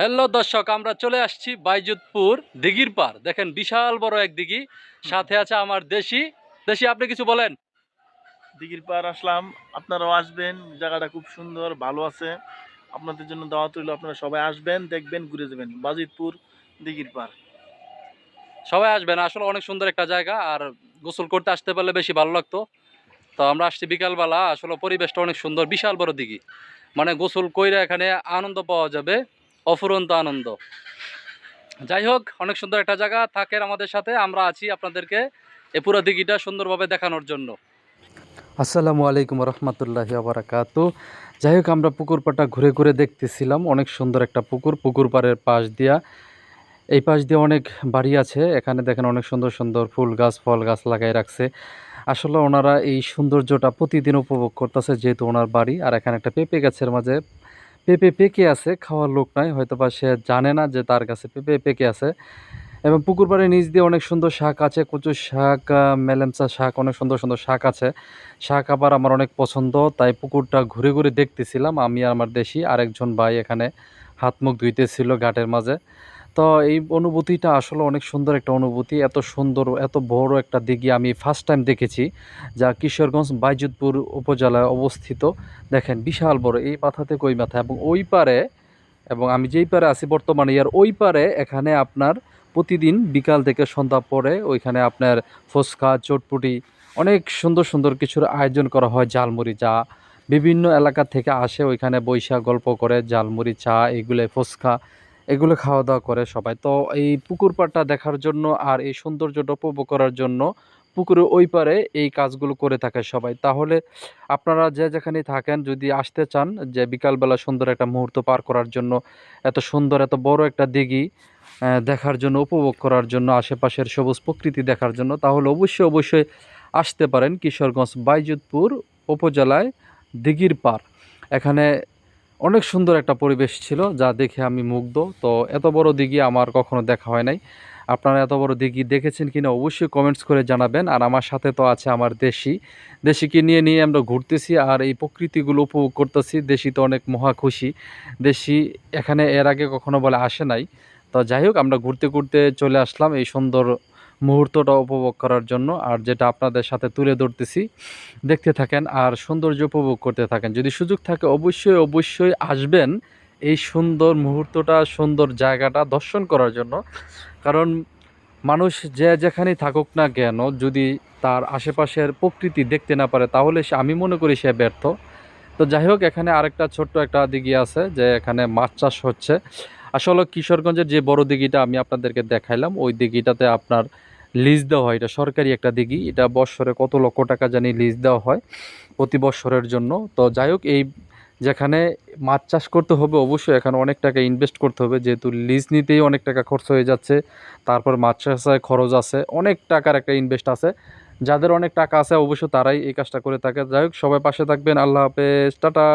Hello দর্শক আমরা চলে আসছি বাইজুতপুর দিঘির পার। দেখেন বিশাল বড় এক দিঘি সাথে আছে আমার দেশি। দেশি আপনি কিছু বলেন? দিঘির পার আসলাম আপনারাও আসবেন জায়গাটা খুব সুন্দর ভালো আছে। আপনাদের জন্য দাওয়াত রইল আপনারা সবাই আসবেন দেখবেন ঘুরে যাবেন। বাজিতপুর দিঘির পার। সবাই আসবেন আসলে অনেক সুন্দর একটা জায়গা আর গোসল করতে আসতে পারলে বেশি ভালো লাগতো। তো আমরা আসছি বিকালবেলা আসলে পরিবেশটা অনেক সুন্দর বিশাল বড় দিঘি। মানে গোসল কইরা এখানে আনন্দ পাওয়া যাবে। অফুরন্ত আনন্দ। যাই হোক, অনেক সুন্দর একটা জায়গা থাকেন আমাদের সাথে। আমরা আছি আপনাদেরকে এ পুরো দিঘিটা সুন্দরভাবে দেখানোর জন্য। আসসালামু আলাইকুম রহমতুল্লাহি আবরাকাত। যাই হোক, আমরা পুকুর পাড়টা ঘুরে ঘুরে দেখতেছিলাম। অনেক সুন্দর একটা পুকুর। পুকুর পাড়ের পাশ দিয়া, এই পাশ দিয়ে অনেক বাড়ি আছে। এখানে দেখেন অনেক সুন্দর সুন্দর ফুল গাছ, ফল গাছ লাগাই রাখছে। আসলে ওনারা এই সৌন্দর্যটা প্রতিদিন উপভোগ করতেছে, যেহেতু ওনার বাড়ি। আর এখানে একটা পেঁপে গাছের মাঝে পেঁপে পেকে আছে, খাওয়ার লোক নাই হয়তো বা সে জানে না যে তার কাছে পেঁপে পেকে আছে। এবং পুকুর পাড়ের নিচ দিয়ে অনেক সুন্দর শাক আছে, কচুর শাক মেলেমচা শাক, অনেক সুন্দর সুন্দর শাক আছে। শাক আবার আমার অনেক পছন্দ, তাই পুকুরটা ঘুরে ঘুরে দেখতেছিলাম। আমি আর আমার দেশি আরেকজন ভাই এখানে হাত মুখ ধুইতেছিল ঘাটের মাঝে। তো এই অনুভূতিটা আসলে অনেক সুন্দর একটা অনুভূতি, এত সুন্দর, এত বড় একটা দিঘি আমি ফার্স্ট টাইম দেখেছি, যা কিশোরগঞ্জ বাইজুদপুর উপজেলায় অবস্থিত। দেখেন, বিশাল বড়, এই মাথা থেকে ওই মাথা? এবং ওই পারে, এবং আমি যেই পারে আছি বর্তমানে ইয়ার, ওই পারে এখানে আপনার প্রতিদিন বিকাল থেকে সন্ধ্যা পরে ওইখানে আপনার ফুচকা, চটপুটি, অনেক সুন্দর সুন্দর কিছুর আয়োজন করা হয় জালমুড়ি চা। বিভিন্ন এলাকা থেকে আসে, ওইখানে বৈশা গল্প করে জালমুড়ি চা, এগুলো ফুচকা। এগুলো খাওয়া দাওয়া করে সবাই। তো এই পুকুর পাড়টা দেখার জন্য আর এই সৌন্দর্যটা উপভোগ করার জন্য পুকুরের ওই পারে এই কাজগুলো করে থাকে সবাই। তাহলে আপনারা যে যেখানেই থাকেন, যদি আসতে চান যে বিকালবেলা সুন্দর একটা মুহূর্ত পার করার জন্য, এত সুন্দর, এত বড় একটা দিঘি দেখার জন্য, উপভোগ করার জন্য, আশেপাশের সবুজ প্রকৃতি দেখার জন্য, তাহলে অবশ্যই অবশ্যই আসতে পারেন কিশোরগঞ্জ বাইজুতপুর উপজেলায় দিঘির পার এখানে অনেক সুন্দর একটা পরিবেশ ছিল যা দেখে আমি মুগ্ধ। তো এত বড় দিঘি আমার কখনো দেখা হয় নাই। আপনারা এত বড় দিঘি দেখেছেন কিনা অবশ্যই কমেন্টস করে জানাবেন। আর আমার সাথে তো আছে আমার দেশি। দেশিকে নিয়ে নিয়ে আমরা ঘুরতেছি আর এই প্রকৃতিগুলো উপভোগ করতেছি। দেশি তো অনেক মহা খুশি। দেশি এখানে এর আগে কখনো বলে আসে নাই। তো যাই হোক, আমরা ঘুরতে ঘুরতে চলে আসলাম এই সুন্দর মুহূর্তটা উপভোগ করার জন্য আর যেটা আপনাদের সাথে তুলে ধরতেছি, দেখতে থাকেন আর সৌন্দর্য উপভোগ করতে থাকেন। যদি সুযোগ থাকে অবশ্যই অবশ্যই আসবেন এই সুন্দর মুহূর্তটা, সুন্দর জায়গাটা দর্শন করার জন্য। কারণ মানুষ যে যেখানেই থাকুক না কেন, যদি তার আশেপাশের প্রকৃতি দেখতে না পারে, তাহলে সে, আমি মনে করি সে ব্যর্থ। তো যাই হোক, এখানে আরেকটা ছোট্ট একটা দিঘি আছে, যে এখানে মাছ চাষ হচ্ছে। আসলে কিশোরগঞ্জের যে বড় দিঘিটা আমি আপনাদেরকে দেখাইলাম, ওই দিঘিটাতে আপনার লিজ দেওয়া হয়, এটা সরকারি একটা দিঘি, এটা বৎসরে কত লক্ষ টাকা জানি লিজ দেওয়া হয় প্রতি বৎসরের জন্য। তো যাই হোক, এই যেখানে মাছ চাষ করতে হবে অবশ্যই এখানে অনেক টাকা ইনভেস্ট করতে হবে, যেহেতু লিজ নিতেই অনেক টাকা খরচ হয়ে যাচ্ছে, তারপর মাছ চাষে খরচ আছে, অনেক টাকার একটা ইনভেস্ট আছে। যাদের অনেক টাকা আছে অবশ্য তারাই এই কাজটা করে থাকে। যাই হোক, সবাই পাশে থাকবেন, আল্লাহ হাফেজ, টাটা।